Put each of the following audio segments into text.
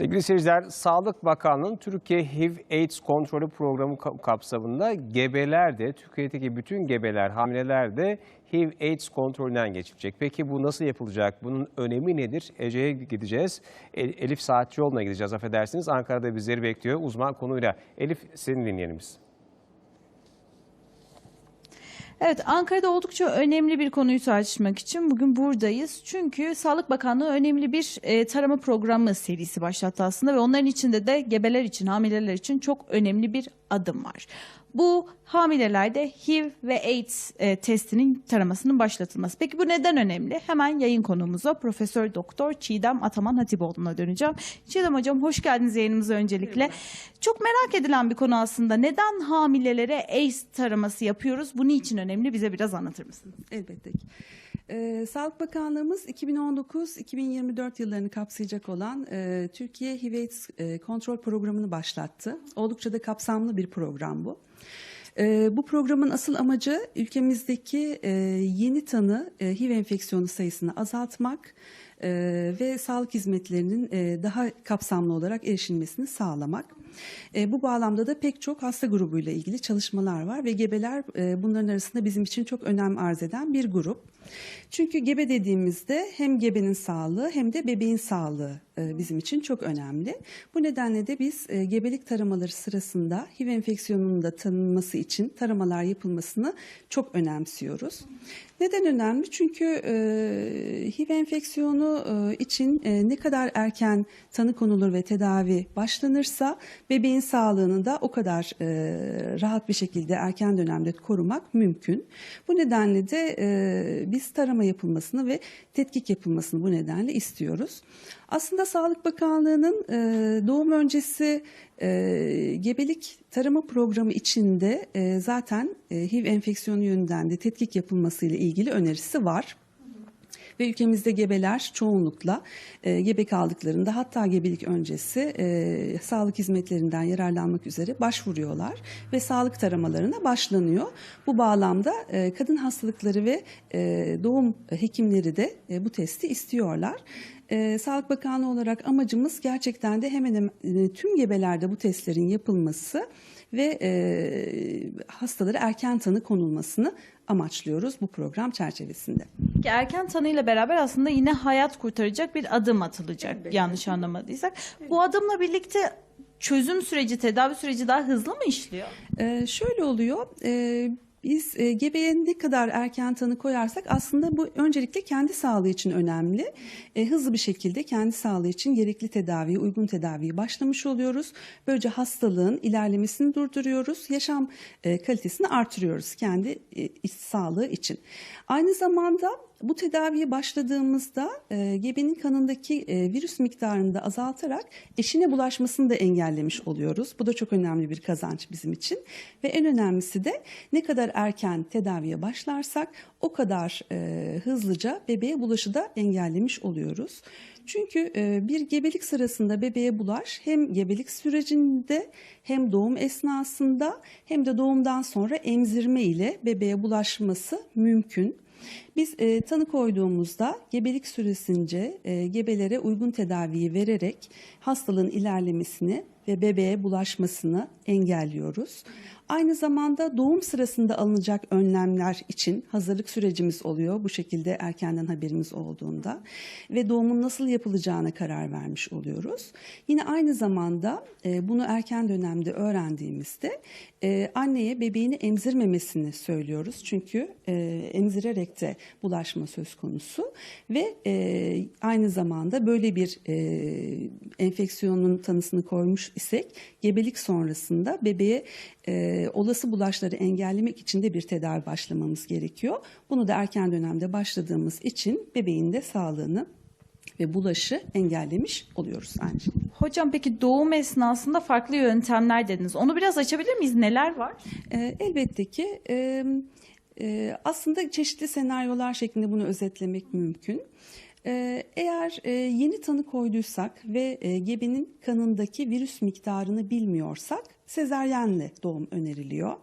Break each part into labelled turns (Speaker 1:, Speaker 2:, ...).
Speaker 1: Sevgili seyirciler, Sağlık Bakanlığı'nın Türkiye HIV AIDS kontrolü programı ka- kapsamında gebeler de, Türkiye'deki bütün gebeler, hamileler de HIV AIDS kontrolünden geçilecek. Peki bu nasıl yapılacak? Bunun önemi nedir? Ece'ye gideceğiz. E- Elif Saatçıoğlu'na gideceğiz affedersiniz. Ankara'da bizleri bekliyor uzman konuyla. Elif senin dinleyelim biz.
Speaker 2: Evet, Ankara'da oldukça önemli bir konuyu tartışmak için bugün buradayız. Çünkü Sağlık Bakanlığı önemli bir e, tarama programı serisi başlattı aslında ve onların içinde de gebeler için, hamileler için çok önemli bir adım var. Bu hamilelerde HIV ve AIDS e, testinin taramasının başlatılması. Peki bu neden önemli? Hemen yayın konuğumuza Profesör Doktor Çiğdem Ataman Hatipoğlu'na döneceğim. Çiğdem Hocam hoş geldiniz yayınımıza öncelikle. Çok merak edilen bir konu aslında. Neden hamilelere AIDS taraması yapıyoruz? Bu niçin önemli? Bize biraz anlatır mısınız?
Speaker 3: Elbette ki. Ee, Sağlık Bakanlığımız 2019-2024 yıllarını kapsayacak olan e, Türkiye HIV e, kontrol programını başlattı. Oldukça da kapsamlı bir program bu. E, bu programın asıl amacı ülkemizdeki e, yeni tanı e, HIV enfeksiyonu sayısını azaltmak e, ve sağlık hizmetlerinin e, daha kapsamlı olarak erişilmesini sağlamak. E, bu bağlamda da pek çok hasta grubuyla ilgili çalışmalar var ve gebeler e, bunların arasında bizim için çok önem arz eden bir grup. Çünkü gebe dediğimizde hem gebenin sağlığı hem de bebeğin sağlığı bizim için çok önemli. Bu nedenle de biz e, gebelik taramaları sırasında HIV enfeksiyonunun da tanınması için taramalar yapılmasını çok önemsiyoruz. Neden önemli? Çünkü e, HIV enfeksiyonu e, için e, ne kadar erken tanı konulur ve tedavi başlanırsa bebeğin sağlığını da o kadar e, rahat bir şekilde erken dönemde korumak mümkün. Bu nedenle de e, biz tarama yapılmasını ve tetkik yapılmasını bu nedenle istiyoruz. Aslında Sağlık Bakanlığı'nın e, doğum öncesi e, gebelik tarama programı içinde e, zaten e, HIV enfeksiyonu yönünden de tetkik yapılmasıyla ilgili önerisi var. Ve ülkemizde gebeler çoğunlukla e, gebe kaldıklarında hatta gebelik öncesi e, sağlık hizmetlerinden yararlanmak üzere başvuruyorlar ve sağlık taramalarına başlanıyor. Bu bağlamda e, kadın hastalıkları ve e, doğum hekimleri de e, bu testi istiyorlar. E, Sağlık Bakanlığı olarak amacımız gerçekten de hemen hemen e, tüm gebelerde bu testlerin yapılması ve e, hastalara erken tanı konulmasını amaçlıyoruz bu program çerçevesinde.
Speaker 2: Ki erken tanıyla beraber aslında yine hayat kurtaracak bir adım atılacak yanlış anlamadıysak. Bu adımla birlikte çözüm süreci, tedavi süreci daha hızlı mı işliyor?
Speaker 3: Ee, şöyle oluyor. e, biz e, gebeye ne kadar erken tanı koyarsak aslında bu öncelikle kendi sağlığı için önemli. E, hızlı bir şekilde kendi sağlığı için gerekli tedaviyi, uygun tedaviyi başlamış oluyoruz. Böylece hastalığın ilerlemesini durduruyoruz. Yaşam e, kalitesini artırıyoruz kendi e, iç sağlığı için. Aynı zamanda bu tedaviye başladığımızda e, gebenin kanındaki e, virüs miktarını da azaltarak eşine bulaşmasını da engellemiş oluyoruz. Bu da çok önemli bir kazanç bizim için. Ve en önemlisi de ne kadar erken tedaviye başlarsak o kadar e, hızlıca bebeğe bulaşı da engellemiş oluyoruz. Çünkü e, bir gebelik sırasında bebeğe bulaş hem gebelik sürecinde hem doğum esnasında hem de doğumdan sonra emzirme ile bebeğe bulaşması mümkün. Biz e, tanı koyduğumuzda gebelik süresince e, gebelere uygun tedaviyi vererek hastalığın ilerlemesini ve bebeğe bulaşmasını engelliyoruz. Aynı zamanda doğum sırasında alınacak önlemler için hazırlık sürecimiz oluyor. Bu şekilde erkenden haberimiz olduğunda ve doğumun nasıl yapılacağına karar vermiş oluyoruz. Yine aynı zamanda e, bunu erken dönemde öğrendiğimizde e, anneye bebeğini emzirmemesini söylüyoruz. Çünkü e, emzirerek de bulaşma söz konusu ve aynı zamanda böyle bir enfeksiyonun tanısını koymuş isek gebelik sonrasında bebeğe e, olası bulaşları engellemek için de bir tedavi başlamamız gerekiyor. Bunu da erken dönemde başladığımız için bebeğin de sağlığını ve bulaşı engellemiş oluyoruz şekilde.
Speaker 2: Hocam peki doğum esnasında farklı yöntemler dediniz. Onu biraz açabilir miyiz? Neler var?
Speaker 3: E, elbette ki e, e, aslında çeşitli senaryolar şeklinde bunu özetlemek mümkün. E, eğer e, yeni tanı koyduysak ve e, gebenin kanındaki virüs miktarını bilmiyorsak sezeryenle doğum öneriliyor.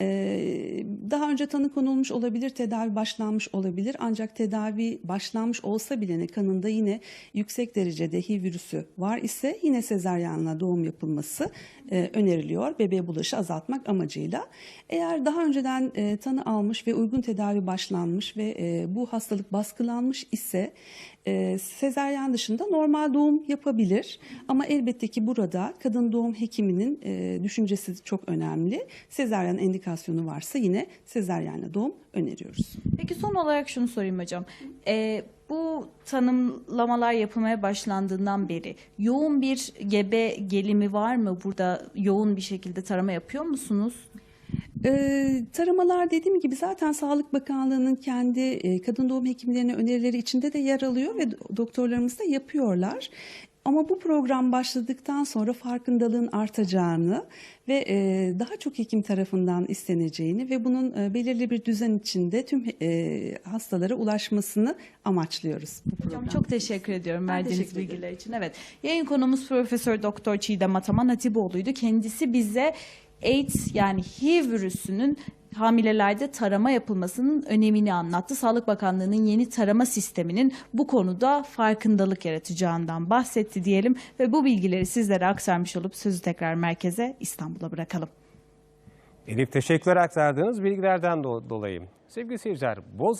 Speaker 3: Ee, daha önce tanı konulmuş olabilir, tedavi başlanmış olabilir. Ancak tedavi başlanmış olsa bile kanında yine yüksek derecede HIV virüsü var ise yine sezeryanla doğum yapılması e, öneriliyor. Bebeğe bulaşı azaltmak amacıyla. Eğer daha önceden e, tanı almış ve uygun tedavi başlanmış ve e, bu hastalık baskılanmış ise e, sezeryan dışında normal doğum yapabilir. Ama elbette ki burada kadın doğum hekiminin e, düşüncesi çok önemli. Sezeryan indikasyonu varsa yine sezeryanla doğum öneriyoruz.
Speaker 2: Peki son olarak şunu sorayım hocam. Ee, bu tanımlamalar yapılmaya başlandığından beri yoğun bir gebe gelimi var mı? Burada yoğun bir şekilde tarama yapıyor musunuz?
Speaker 3: Ee, taramalar dediğim gibi zaten Sağlık Bakanlığı'nın kendi e, kadın doğum hekimlerine önerileri içinde de yer alıyor ve do- doktorlarımız da yapıyorlar. Ama bu program başladıktan sonra farkındalığın artacağını ve e, daha çok hekim tarafından isteneceğini ve bunun e, belirli bir düzen içinde tüm e, hastalara ulaşmasını amaçlıyoruz bu
Speaker 2: Hocam çok teşekkür ediyorum
Speaker 3: Ben
Speaker 2: verdiğiniz
Speaker 3: teşekkür ederim.
Speaker 2: bilgiler için. Evet. Yayın konumuz Profesör Doktor Çiğdem Ataman Hatipoğlu'ydu. Kendisi bize AIDS yani HIV virüsünün hamilelerde tarama yapılmasının önemini anlattı. Sağlık Bakanlığı'nın yeni tarama sisteminin bu konuda farkındalık yaratacağından bahsetti diyelim ve bu bilgileri sizlere aktarmış olup sözü tekrar merkeze İstanbul'a bırakalım.
Speaker 1: Elif teşekkürler aktardığınız bilgilerden do- dolayı. Sevgili seyirciler, Boz